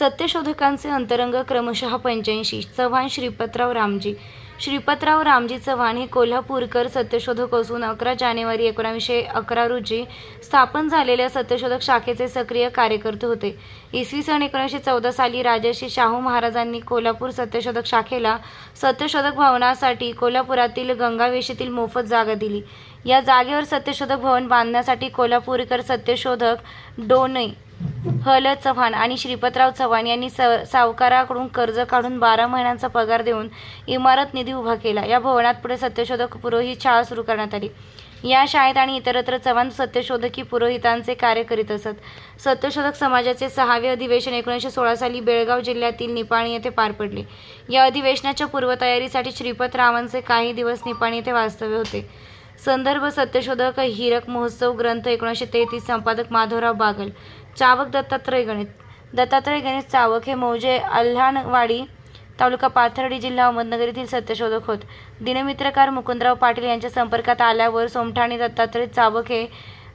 सत्यशोधकांचे अंतरंग क्रमशः पंच्याऐंशी. चव्हाण श्रीपतराव रामजी. श्रीपतराव रामजी चव्हाण हे कोल्हापूरकर सत्यशोधक असून अकरा जानेवारी एकोणावीसशे अकरा रोजी स्थापन झालेल्या सत्यशोधक शाखेचे सक्रिय कार्यकर्ते होते. इसवी सन एकोणीसशे चौदा साली राजर्षी शाहू महाराजांनी कोल्हापूर सत्यशोधक शाखेला सत्यशोधक भवनासाठी कोल्हापुरातील गंगावेशीतील मोफत जागा दिली. या जागेवर सत्यशोधक भवन बांधण्यासाठी कोल्हापूरकर सत्यशोधक ह हल चव्हाण आणि श्रीपतराव चव्हाण यांनी स सावकाराकडून कर्ज काढून बारा महिन्यांचा पगार देऊन इमारत निधी उभा केला. या भवनात पुढे सत्यशोधक पुरोहित शाळा सुरू करण्यात आली. या शाळेत आणि इतरत्र चव्हाण सत्यशोधकी पुरोहितांचे कार्य करीत असत. सत्यशोधक समाजाचे सहावे अधिवेशन एकोणीसशे सोळा साली बेळगाव जिल्ह्यातील निपाणी येथे पार पडले. या अधिवेशनाच्या पूर्वतयारीसाठी श्रीपतरावांचे काही दिवस निपाणी येथे वास्तव्य होते. संदर्भ सत्यशोधक हिरक महोत्सव ग्रंथ एकोणीसशे तेहतीस संपादक माधवराव बागल चावक दत्तात्रय गणित. दत्तात्रय गणित चावक हे मौजे अल्हाणवाडी तालुका पाथर्डी जिल्हा अहमदनगर येथील सत्यशोधक होत. दिनमित्रकार मुकुंदराव पाटील यांच्या संपर्कात आल्यावर सोमठाणे दत्तात्रय चावक हे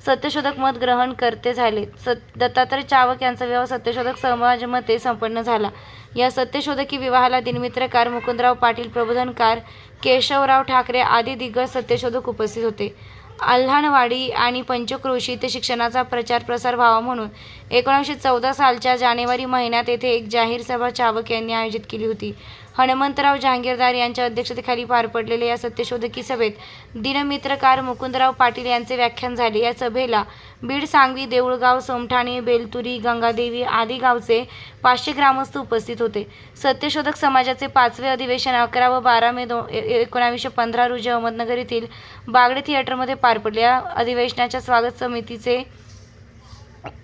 सत्यशोधक मत ग्रहण करते झाले. सत दत्तात्रय चावक यांचा विवाह सत्यशोधक समाजमते संपन्न झाला. या सत्यशोधकी विवाहाला दिनमित्रकार मुकुंदराव पाटील प्रबोधनकार केशवराव ठाकरे आदी दिग्गज सत्यशोधक उपस्थित होते. आल्हाणवाडी आणि पंचक्रोशी ते शिक्षणाचा प्रचार प्रसार व्हावा म्हणून एकोणीसशे चौदा सालच्या जानेवारी महिन्यात येथे एक जाहीर सभा चावक यांनी आयोजित केली होती. हनुमंतराव जहांगीरदार यांच्या अध्यक्षतेखाली पार पडलेल्या या सत्यशोधकी सभेत दिनमित्रकार मुकुंदराव पाटील यांचे व्याख्यान झाले. या सभेला बीड सांगवी देऊळगाव सोमठाणे बेलतुरी गंगादेवी आदी गावचे पाचशे ग्रामस्थ उपस्थित होते. सत्यशोधक समाजाचे पाचवे अधिवेशन अकरा व बारा मे दो ए- एकोणावीसशे पंधरा रोजी अहमदनगर येथील बागडे थिएटरमध्ये पार पडले. या अधिवेशनाच्या स्वागत समितीचे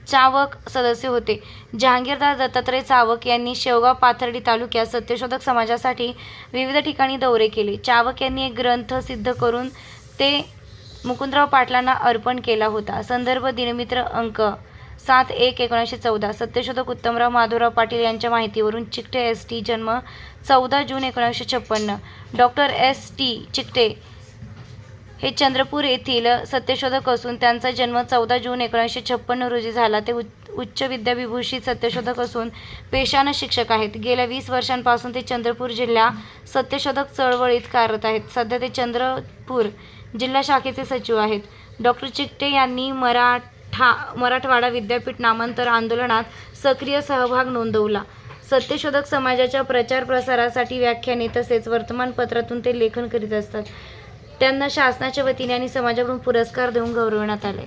चावक सदस्य होते. जहांगीरदार दत्तात्रय चावक यांनी शेवगाव पाथर्डी तालुक्यात सत्यशोधक समाजासाठी विविध ठिकाणी दौरे केले. चावक यांनी एक ग्रंथ सिद्ध करून ते मुकुंदराव पाटलांना अर्पण केला होता. संदर्भ दिनमित्र अंक सात एक एकोणीसशे चौदा. सत्यशोधक उत्तमराव माधवराव पाटील यांच्या माहितीवरून चिकटे एस टी जन्म चौदा जून एकोणीसशे छप्पन्न. डॉक्टर एस टी चिकटे हे चंद्रपूर येथील सत्यशोधक असून त्यांचा जन्म चौदा जून एकोणीसशे छप्पन्न रोजी झाला. ते उच्च उच्च विद्याविभूषित सत्यशोधक असून पेशानं शिक्षक आहेत. गेल्या वीस वर्षांपासून ते चंद्रपूर जिल्हा सत्यशोधक चळवळीत कार्यरत आहेत. सध्या ते चंद्रपूर जिल्हा शाखेचे सचिव आहेत. डॉक्टर चिकटे यांनी मराठा मराठवाडा विद्यापीठ नामांतर आंदोलनात सक्रिय सहभाग नोंदवला. सत्यशोधक समाजाच्या प्रचार प्रसारासाठी व्याख्याने तसेच वर्तमानपत्रातून ते लेखन करीत असतात. त्यांना शासनाच्या वतीने आणि समाजाकडून पुरस्कार देऊन गौरवण्यात आले